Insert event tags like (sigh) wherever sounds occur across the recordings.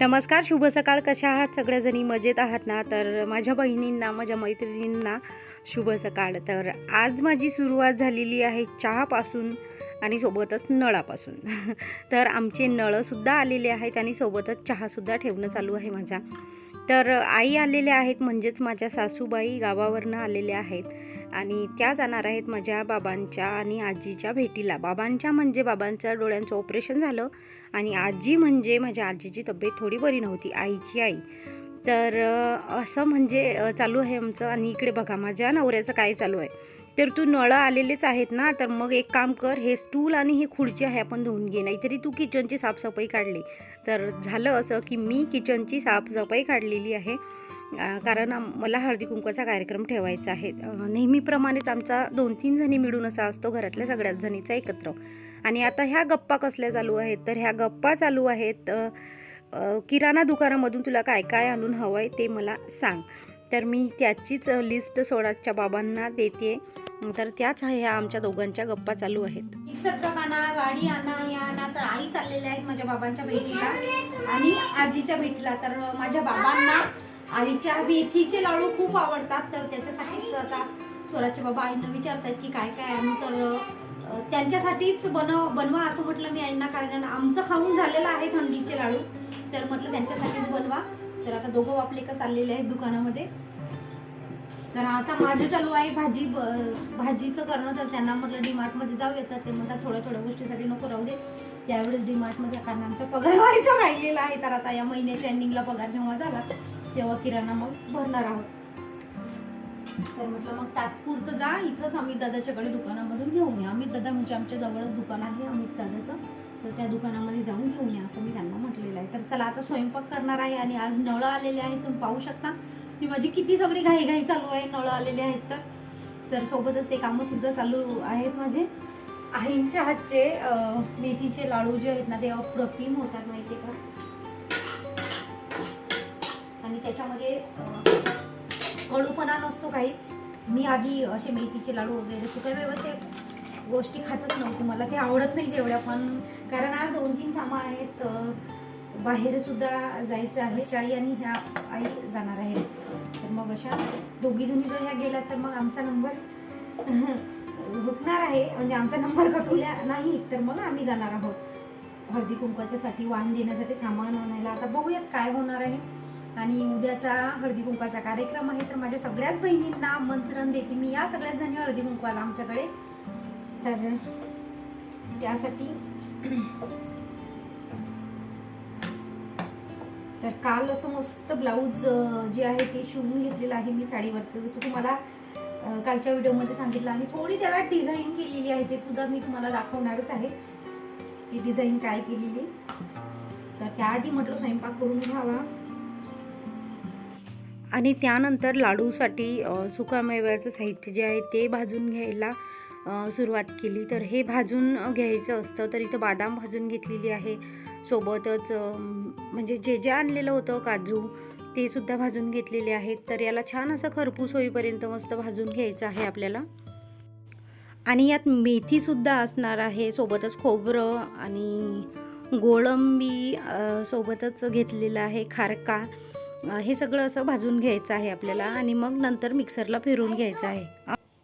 नमस्कार शुभ सकाळ. कशा आहात? सगळ्याजणी मजेत आहात ना? तर माझ्या बहिणींना माझ्या मैत्रिणींना शुभ सकाळ. तर आज माझी सुरुवात झालेली आहे चहापासून आणि सोबतच नळापासून. (laughs) तर आमचे नळंसुद्धा आलेले आहेत आणि सोबतच चहासुद्धा ठेवणं चालू आहे माझा. तर आई आलेल्या आहेत म्हणजेच माझ्या सासूबाई गावावरनं आलेल्या आहेत. आणि त्या जाणार आहेत माझ्या बाबांच्या आणि आजीच्या भेटीला. बाबांच्या म्हणजे बाबांचं डोळ्यांचं ऑपरेशन झालं आणि आजी म्हणजे माझ्या आजीची तब्येत थोडी बरी नव्हती आईची आई. तर असं म्हणजे चालू आहे आमचं आणि इकडे बघा माझ्या नवऱ्याचं काय चालू आहे. तर तू नळं आलेलेच आहेत ना तर मग एक काम कर हे स्टूल आणि ही खुर्ची आहे आपण धुवून घे. नाहीतरी तू किचनची साफसफाई काढली. तर झालं असं की मी किचनची साफसफाई काढलेली आहे. कारण मला हळदी कुंकवाचा कार्यक्रम ठेवायचा आहे. नेहमीप्रमाणेच आमचा दोन तीन जणी मिळून असा असतो घरातल्या सगळ्याच जणीचा एकत्र. आणि आता ह्या गप्पा कसल्या चालू आहेत? तर ह्या गप्पा चालू आहेत किराणा दुकानामधून तुला काय काय आणून हवं आहे ते मला सांग. तर मी त्याचीच लिस्ट सोडाच्या बाबांना देते तर त्याच ह्या आमच्या दोघांच्या गप्पा चालू आहेत. मिक्सर ट्रक आणा गाडी आणा या आणा तर आई चाललेल्या आहेत माझ्या बाबांच्या भेटीला. आणि आजीच्या भेटीला. तर माझ्या बाबांना आईच्या मेथीचे लाडू खूप आवडतात तर त्याच्यासाठीच आता स्वराचे बाबा आईंना विचारतात की काय काय आणू तर त्यांच्यासाठीच बनव बनवा असं म्हटलं मी आईंना कारण आमचं खाऊन झालेलं आहे थंडीचे लाडू तर म्हटलं त्यांच्यासाठीच बनवा. तर आता दोघं बापले का चाललेले आहेत दुकानामध्ये. तर आता माझं चालू आहे भाजी ब- भाजीचं करणं तर त्यांना म्हटलं डीमार्टमध्ये जाऊ येतात ते म्हणतात थोड्या थोड्या गोष्टीसाठी नको राहू दे. त्यावेळेस डीमार्टमध्ये कारण आमचा पगार व्हायचा राहिलेला आहे तर आता या महिन्याच्या एंडिंगला पगार जेव्हा झाला तेव्हा किराणा मग भरणार आहोत. तर म्हटलं मग तात्पुरतं जा इथंच अमित दादाच्याकडे दुकानामधून घेऊन या. अमित दादा म्हणजे आमच्या जवळच दुकान आहे अमित दादाचं. तर त्या दुकानामध्ये जाऊन घेऊन या असं मी त्यांना म्हटलेलं आहे. तर चला आता स्वयंपाक करणार आहे आणि आज नळं आलेले आहेत. तुम्ही पाहू शकता की माझी किती सगळी घाईघाई चालू आहे नळं आलेले आहेत तर. तर सोबतच ते कामं सुद्धा चालू आहेत माझे. आईंच्या हातचे मेथीचे लाडू जे आहेत ना ते अप्रतिम होतात माहिती आहे का? आणि त्याच्यामध्ये कडूपणा नसतो काहीच. मी आधी असे मेथीचे लाडू वगैरे सुकरमेवाचे गोष्टी खातच नव्हती. मला ते आवडत नाही तेवढ्या पण कारण आज दोन तीन कामं आहेत बाहेरसुद्धा बाहेर सुद्धा जायचं आहे. चाई आणि ह्या आई जाणार आहे. तर मग अशा दोघीजणी जर ह्या गेल्या तर मग आमचा नंबर (laughs) हुटणार आहे. म्हणजे आमचा नंबर कटूया नाही तर मग आम्ही जाणार आहोत. हळदी कुंकवाच्यासाठी वाण देण्यासाठी सामान आणायला. आता बघूयात काय होणार आहे. आणि उद्याचा हळदी कुंकवाचा कार्यक्रम आहे. तर माझ्या सगळ्याच बहिणींना आमंत्रण देते मी. या सगळ्याच जणी हळदी कुंकवाला आमच्याकडे. तर त्यासाठी तर काल असं मस्त ब्लाऊज जे आहे ते शिवून घेतलेलं आहे मी साडीवरचं. जसं तुम्हाला कालच्या व्हिडिओमध्ये सांगितलं आणि थोडी त्याला डिझाईन केलेली आहे. ते सुद्धा मी तुम्हाला दाखवणारच आहे. ती डिझाईन काय केलेली. तर त्याआधी म्हटलं स्वयंपाक करून घ्यावा. आणि त्यानंतर लाडूसाठी सुकामेव्याचं साहित्य जे आहे ते भाजून घ्यायला सुरुवात केली. तर हे भाजून घ्यायचं असतं तर इथं बादाम भाजून घेतलेली आहे. सोबतच म्हणजे जे जे आणलेलं होतं काजू ते सुद्धा भाजून घेतलेले आहेत. तर याला छान असं खरपूस होईपर्यंत मस्त भाजून घ्यायचं आहे आपल्याला. आणि यात मेथीसुद्धा असणार आहे सोबतच खोबरं आणि गोळंबी सोबतच घेतलेलं आहे खारका. हे सगळं असं भाजून घ्यायचं आहे आपल्याला आणि मग नंतर मिक्सरला फिरून घ्यायचं आहे.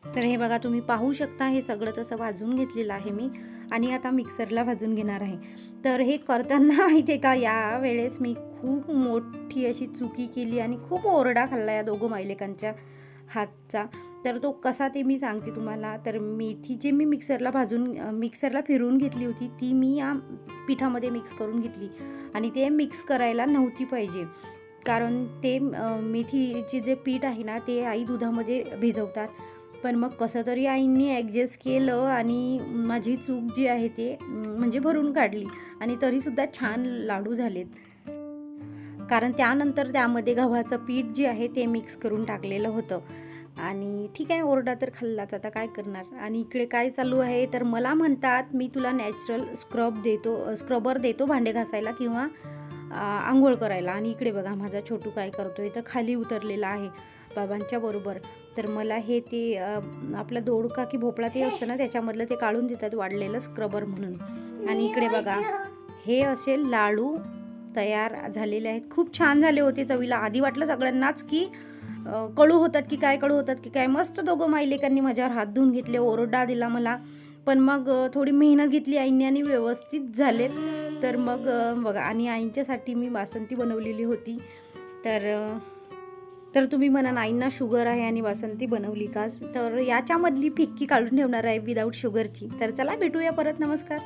तर हे बघा तुम्ही पाहू शकता हे सगळंच असं भाजून घेतलेलं आहे मी आणि आता मिक्सरला भाजून घेणार आहे. तर हे करताना (laughs) माहिती आहे का या वेळेस मी खूप मोठी अशी चुकी केली आणि खूप ओरडा खाल्ला या दोघं मायलेकांच्या हातचा. तर तो कसा ते मी सांगते तुम्हाला. तर मेथी जे मी मिक्सरला भाजून मिक्सरला फिरवून घेतली होती ती मी या पिठामध्ये मिक्स करून घेतली आणि ते मिक्स करायला नव्हती पाहिजे. कारण ते मेथीचे जे पीठ आहे ना ते आई दुधामध्ये भिजवतात. पण मग कसं तरी आईंनी ॲडजस्ट केलं आणि माझी चूक जी आहे ते म्हणजे भरून काढली. आणि तरीसुद्धा छान लाडू झालेत. कारण त्यानंतर त्यामध्ये गव्हाचं पीठ जे आहे ते मिक्स करून टाकलेलं होतं. आणि ठीक आहे ओरडा तर खाल्लाच. आता काय करणार? आणि इकडे काय चालू आहे? तर मला म्हणतात मी तुला नॅचरल स्क्रब देतो स्क्रबर देतो भांडे घासायला किंवा आंघोळ करायला. आणि इकडे बघा माझा छोटू काय करतोय तर खाली उतरलेला आहे बाबांच्या बरोबर. तर मला हे ते आपला दोडका की भोपळा ते असतं ना त्याच्यामधलं ते काढून देतात वाढलेलं स्क्रबर म्हणून. आणि इकडे बघा हे असे लाडू तयार झालेले आहेत. खूप छान झाले होते चवीला. आधी वाटलं सगळ्यांनाच की कळू कडू होतात की काय कडू होतात की काय. मस्त दोघं मायलेकांनी माझ्यावर हात धुवून घेतले ओरडा दिला मला. पण मग थोडी मेहनत घेतली आईने आणि व्यवस्थित झालेत. तर मग बघा आणि आईंच्यासाठी मी बासंती बनवलेली होती. तर तर तुम्ही म्हणा आईंना शुगर आहे आणि बासंती बनवली का? तर याच्यामधली फिक्की काढून ठेवणार आहे विदाऊट शुगरची. तर चला भेटूया परत. नमस्कार.